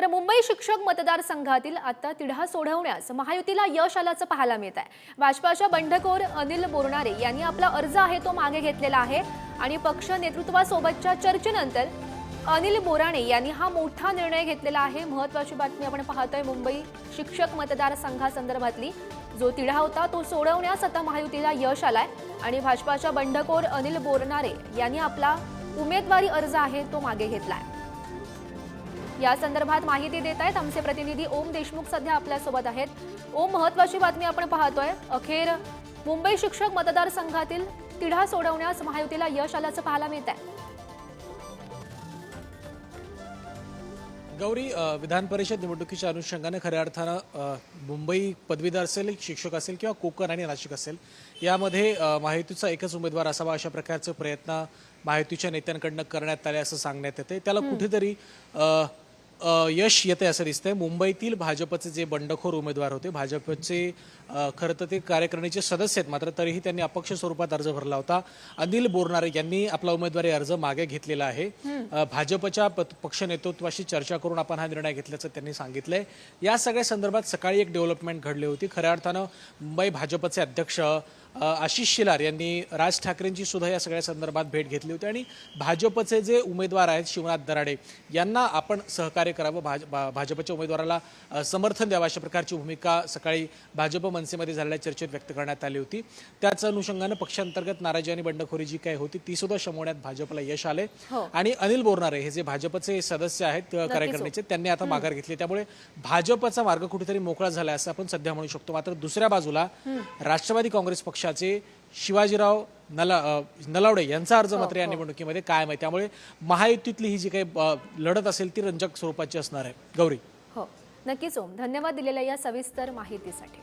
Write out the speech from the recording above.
तर मुंबई शिक्षक मतदारसंघातील आता तिढा सोडवण्यास महायुतीला यश आल्याचं पाहायला मिळत आहे. भाजपाच्या बंडखोर अनिल बोरणारे यांनी आपला अर्ज आहे तो मागे घेतलेला आहे आणि पक्ष नेतृत्वासोबतच्या चर्चेनंतर अनिल बोराणे यांनी हा मोठा निर्णय घेतलेला आहे. महत्वाची बातमी आपण पाहतोय मुंबई शिक्षक मतदारसंघासंदर्भातली. जो तिढा होता तो सोडवण्यास आता महायुतीला यश आलाय आणि भाजपाच्या बंडखोर अनिल बोरणारे यांनी आपला उमेदवारी अर्ज आहे तो मागे घेतलाय. या संदर्भात माहिती देत आहेत आमचे प्रतिनिधी ओम देशमुख सध्या आपल्यासोबत आहेत. ओम महत्वाची बातमी आपण पाहतोय. अखेर मुंबई शिक्षक मतदारसंघातील तिढा सोडवण्यास महायुतीला यश आल्याचं पाहायला मिळत आहे गौरी विधान परिषद निवडणुकीच्या अनुषंगाने खऱ्या अर्थानं मुंबई पदवीधर असेल शिक्षक असेल किंवा कोकण आणि नाशिक असेल यामध्ये अ, महायुतीचा एकच उमेदवार असावा अशा प्रकारचे प्रयत्न महायुतीच्या नेत्यांकडनं करण्यात आले असं सांगण्यात येते त्याला कुठेतरी यश येते असं दिसतंय. मुंबईतील भाजपचे जे बंडखोर उमेदवार होते भाजपचे खरं तर ते कार्यकारिणीचे सदस्य आहेत मात्र तरीही त्यांनी अपक्ष स्वरूपात अर्ज भरला होता. अनिल बोरनारे यांनी आपला उमेदवारी अर्ज मागे घेतलेला आहे. भाजपच्या पक्ष नेतृत्वाशी चर्चा करून आपण हा निर्णय घेतल्याचं त्यांनी सांगितलंय. या सगळ्या संदर्भात सकाळी एक डेव्हलपमेंट घडली होती. खऱ्या अर्थानं मुंबई भाजपचे अध्यक्ष आशिष शेलार यांनी राज ठाकरेंची सुद्धा या सगळ्या संदर्भात भेट घेतली होती आणि भाजपचे जे उमेदवार आहेत शिवनाथ दराडे यांना आपण सहकार्य करावं भाज भाजपच्या उमेदवाराला समर्थन द्यावं अशा प्रकारची भूमिका सकाळी भाजप मनसेमध्ये झालेल्या चर्चेत व्यक्त करण्यात आली होती. त्याच अनुषंगानं पक्षांतर्गत नाराजी आणि बंडखोरी जी काही होती ती सुद्धा शमवण्यात भाजपला यश आले हो. आणि अनिल बोरनारे हे जे भाजपचे सदस्य आहेत अ, कार्यकारिणीचे त्यांनी आता माघार घेतली. त्यामुळे भाजपचा मार्ग कुठेतरी मोकळा झाला असं आपण सध्या म्हणू शकतो. मात्र दुसऱ्या बाजूला राष्ट्रवादी काँग्रेस पक्षाचे शिवाजीराव नला नलावडे यांचा अर्ज मात्र या निवडणुकीमध्ये कायम आहे. त्यामुळे महायुतीतली ही जी काही लढत असेल ती रंजक स्वरूपाची असणार आहे. गौरी. हो. नक्कीच ओम. धन्यवाद दिलेल्या या सविस्तर माहितीसाठी.